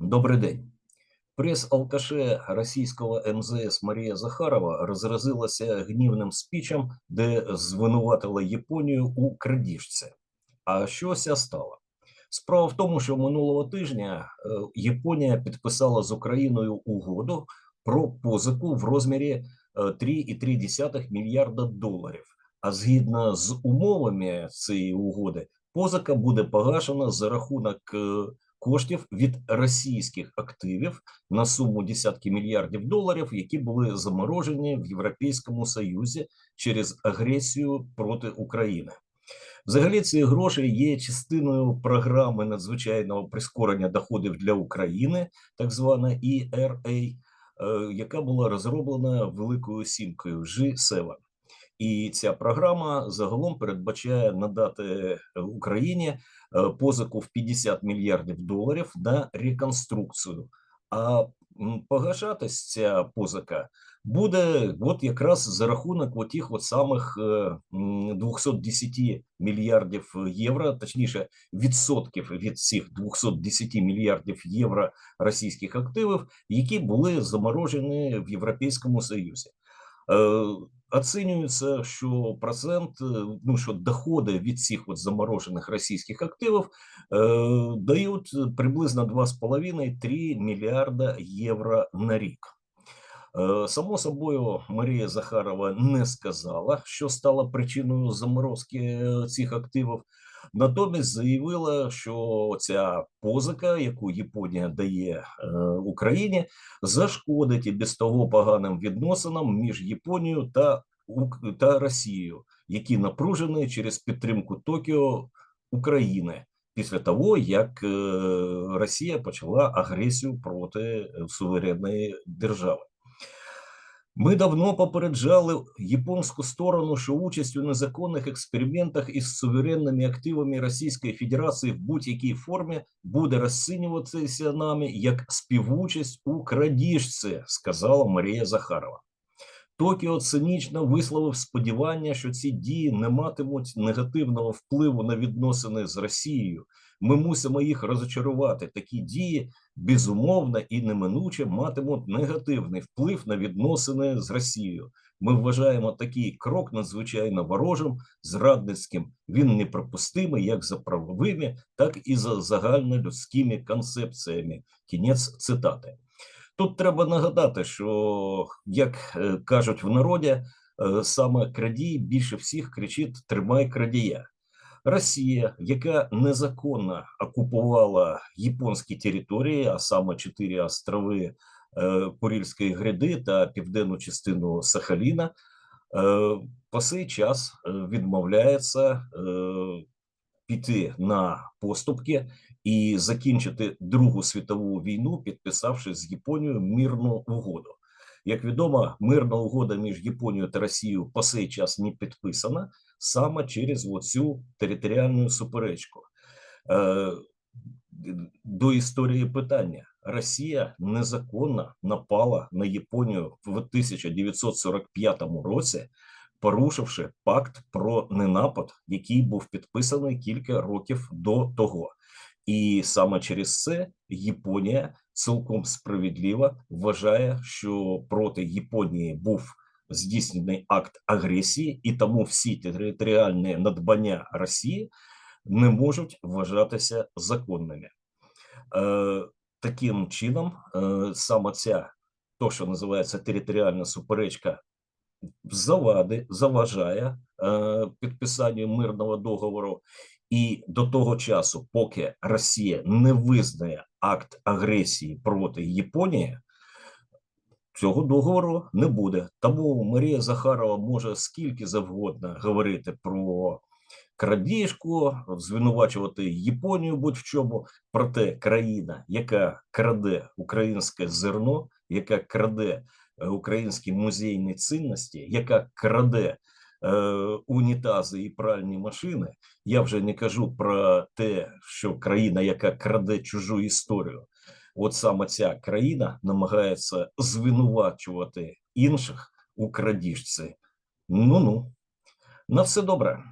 Добрый день. Прес-алкаше російського МЗС Марія Захарова розразилася гнівним спічем, де звинуватила Японію у крадіжці. А що ся стало? Справа в тому, що минулого тижня е, Японія підписала з Україною угоду про позику в розмірі е, 3,3 мільярда доларів. А згідно з умовами цієї угоди, позика буде погашена за рахунок е, коштів від російських активів на суму десятки мільярдів доларів, які були заморожені в Європейському Союзі через агресію проти України. Взагалі, ці гроші є частиною програми надзвичайного прискорення доходів для України, так звана ERA, е, яка була розроблена Великою Сімкою G7. І ця програма загалом передбачає надати Україні е, позику в 50 мільярдів доларів на реконструкцію. А погашатись ця позика буде от якраз за рахунок отих от самих е, м, 210 мільярдів євро, точніше відсотків від цих 210 мільярдів євро російських активів, які були заморожені в Європейському Союзі. Е, Оцінюється, що процент, е, ну що доходи від цих от заморожених російських активів е, дають приблизно 2,5-3 мільярда євро на рік. Е, Само собою, Марія Захарова не сказала, що стало причиною заморозки цих активів. Натомість заявила, що ця позика, яку Японія дає е, Україні, зашкодить і без того поганим відносинам між Японією та, Ук- та Росією, які напружені через підтримку Токіо України після того, як е, Росія почала агресію проти суверенної держави. Ми давно попереджали японську сторону, що участь у незаконних експериментах із суверенними активами Російської Федерації в будь-якій формі буде розцінюватися нами як співучасть у крадіжці, сказала Марія Захарова. Токіо цинічно висловив сподівання, що ці дії не матимуть негативного впливу на відносини з Росією. Ми мусимо їх розочарувати. Такі дії безумовно і неминуче матимуть негативний вплив на відносини з Росією. Ми вважаємо такий крок надзвичайно ворожим, зрадницьким. Він неприпустимий як за правовими, так і за загальнолюдськими концепціями. Кінець цитати. Тут треба нагадати, що як е, кажуть в народі, е, саме крадій більше всіх кричить Тримай крадія. Росія, яка незаконно окупувала японські території, а саме чотири острови е, Курильської гряди та південну частину Сахаліна, е, по цей час е, відмовляється піти на поступки і закінчити Другу світову війну, підписавши з Японією мирну угоду. Як відомо, мирна угода між Японією та Росією по цей час не підписана саме через оцю територіальну суперечку. Е, до історії питання: Росія незаконно напала на Японію в 1945 році, порушивши пакт про ненапад, який був підписаний кілька років до того. І саме через це Японія цілком справедливо вважає, що проти Японії був здійснений акт агресії, і тому всі територіальні надбання Росії не можуть вважатися законними. Е, таким чином, е, саме ця то, що називається територіальна суперечка, завади заважає е, підписанню мирного договору. І до того часу, поки Росія не визнає акт агресії проти Японії, цього договору не буде. Тому Марія Захарова може скільки завгодно говорити про крадіжку, звинувачувати Японію будь-в чому. Проте країна, яка краде українське зерно, яка краде е, українські музейні цінності, яка краде е, унітази і пральні машини. Я вже не кажу про те, що країна, яка краде чужу історію, от саме ця країна намагається звинувачувати інших у крадіжці. Ну ну на все добре.